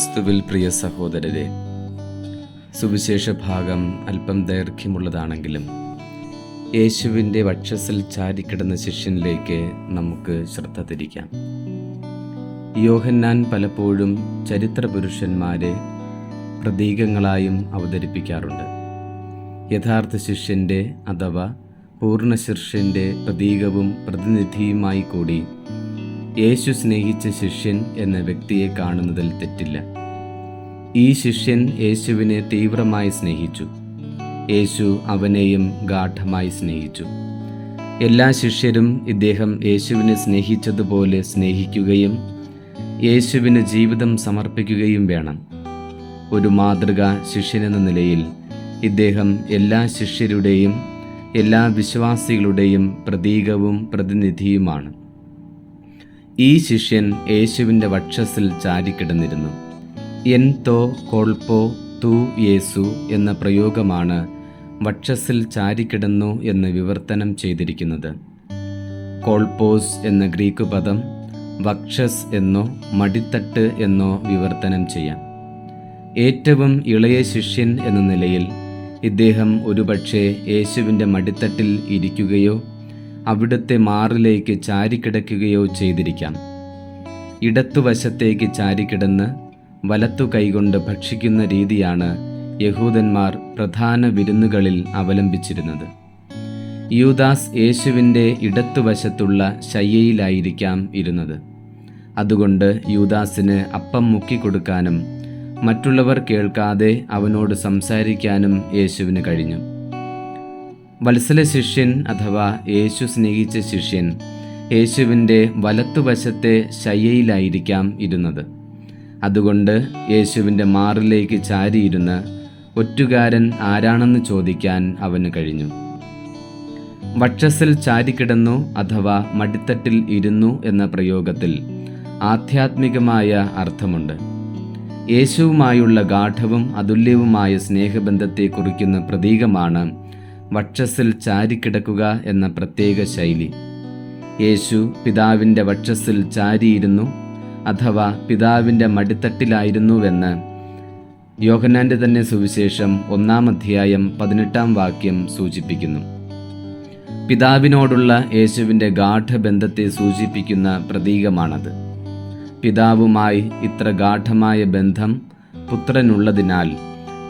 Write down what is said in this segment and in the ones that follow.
ക്രിസ്തുവിൽ പ്രിയ സഹോദരരെ സുവിശേഷ ഭാഗം അല്പം ദൈർഘ്യമുള്ളതാണെങ്കിലും യേശുവിന്റെ വക്ഷസിൽ ചാരിക്കിടന്ന ശിഷ്യനിലേക്ക് നമുക്ക് ശ്രദ്ധ തിരിക്കാം. യോഹന്നാൻ പലപ്പോഴും ചരിത്ര പുരുഷന്മാരെ പ്രതീകങ്ങളായും അവതരിപ്പിക്കാറുണ്ട്. യഥാർത്ഥ ശിഷ്യന്റെ അഥവാ പൂർണ ശിഷ്യന്റെ പ്രതീകവും പ്രതിനിധിയുമായി കൂടി യേശു സ്നേഹിച്ച ശിഷ്യൻ എന്ന വ്യക്തിയെ കാണുന്നതിൽ തെറ്റില്ല. ഈ ശിഷ്യൻ യേശുവിനെ തീവ്രമായി സ്നേഹിച്ചു. യേശു അവനെയും ഗാഠമായി സ്നേഹിച്ചു. എല്ലാ ശിഷ്യരും ഇദ്ദേഹം യേശുവിനെ സ്നേഹിച്ചതുപോലെ സ്നേഹിക്കുകയും യേശുവിന് ജീവിതം സമർപ്പിക്കുകയും വേണം. ഒരു മാതൃക ശിഷ്യനെന്ന നിലയിൽ ഇദ്ദേഹം എല്ലാ ശിഷ്യരുടെയും എല്ലാ വിശ്വാസികളുടെയും പ്രതീകവും പ്രതിനിധിയുമാണ്. ഈ ശിഷ്യൻ യേശുവിന്റെ വക്ഷസിൽ ചാരിക്കിടന്നിരുന്നു. എൻ തോ കോൾപോ തു യേസു എന്ന പ്രയോഗമാണ് വക്ഷസിൽ ചാരിക്കിടന്നു എന്ന് വിവർത്തനം ചെയ്തിരിക്കുന്നത്. കോൾപോസ് എന്ന ഗ്രീക്ക് പദം വക്ഷസ് എന്നോ മടിത്തട്ട് എന്നോ വിവർത്തനം ചെയ്യാം. ഏറ്റവും ഇളയ ശിഷ്യൻ എന്ന നിലയിൽ ഇദ്ദേഹം ഒരുപക്ഷെ യേശുവിന്റെ മടിത്തട്ടിൽ ഇരിക്കുകയോ അവിടുത്തെ മാറിലേക്ക് ചാരിക്കിടക്കുകയോ ചെയ്തിരിക്കാം. ഇടത്തുവശത്തേക്ക് ചാരിക്കിടന്ന് വലത്തു കൈകൊണ്ട് ഭക്ഷിക്കുന്ന രീതിയാണ് യഹൂദന്മാർ പ്രധാന വിരുന്നുകളിൽ അവലംബിച്ചിരുന്നത്. യൂദാസ് യേശുവിന്റെ ഇടത്തുവശത്തുള്ള ശയ്യയിലായിരിക്കാം ഇരുന്നത്. അതുകൊണ്ട് യൂദാസിന് അപ്പം മുക്കിക്കൊടുക്കാനും മറ്റുള്ളവർ കേൾക്കാതെ അവനോട് സംസാരിക്കാനും യേശുവിന് കഴിഞ്ഞു. വത്സല ശിഷ്യൻ അഥവാ യേശു സ്നേഹിച്ച ശിഷ്യൻ യേശുവിന്റെ വലത്തുവശത്തെ ശയ്യയിലായിരിക്കാം ഇരുന്നത്. അതുകൊണ്ട് യേശുവിന്റെ മാറിലേക്ക് ചാരിയിരുന്ന് ഒറ്റുകാരൻ ആരാണെന്ന് ചോദിക്കാൻ അവന് കഴിഞ്ഞു. വക്ഷസിൽ ചാരിക്കിടന്നു അഥവാ മടിത്തട്ടിൽ ഇരുന്നു എന്ന പ്രയോഗത്തിൽ ആധ്യാത്മികമായ അർത്ഥമുണ്ട്. യേശുവുമായുള്ള ഗാഠവും അതുല്യവുമായ സ്നേഹബന്ധത്തെ കുറിക്കുന്ന പ്രതീകമാണ് വക്ഷസിൽ ചാരിക്കിടക്കുക എന്ന പ്രത്യേക ശൈലി. യേശു പിതാവിന്റെ വക്ഷസിൽ ചാരിയിരുന്നു അഥവാ പിതാവിന്റെ മടിത്തട്ടിലായിരുന്നുവെന്ന് യോഹനാന്റെ തന്നെ സുവിശേഷം ഒന്നാം അധ്യായം പതിനെട്ടാം വാക്യം സൂചിപ്പിക്കുന്നു. പിതാവിനോടുള്ള യേശുവിന്റെ ഗാഠബന്ധത്തെ സൂചിപ്പിക്കുന്ന പ്രതീകമാണത്. പിതാവുമായി ഇത്ര ഗാഠമായ ബന്ധം പുത്രനുള്ളതിനാൽ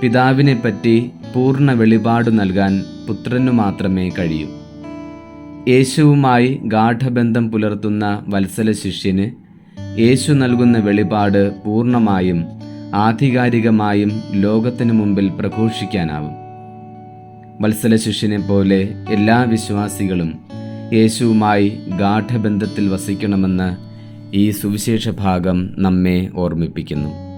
പിതാവിനെപ്പറ്റി പൂർണ വെളിപാട് നൽകാൻ പുത്രനു മാത്രമേ കഴിയൂ. യേശുവുമായി ഗാഠബന്ധം പുലർത്തുന്ന വത്സല ശിഷ്യന് യേശു നൽകുന്ന വെളിപാട് പൂർണമായും ആധികാരികമായും ലോകത്തിനു മുമ്പിൽ പ്രഘോഷിക്കാനാവും. വത്സല ശിഷ്യനെ പോലെ എല്ലാ വിശ്വാസികളും യേശുവുമായി ഗാഠബന്ധത്തിൽ വസിക്കണമെന്ന് ഈ സുവിശേഷ ഭാഗം നമ്മെ ഓർമ്മിപ്പിക്കുന്നു.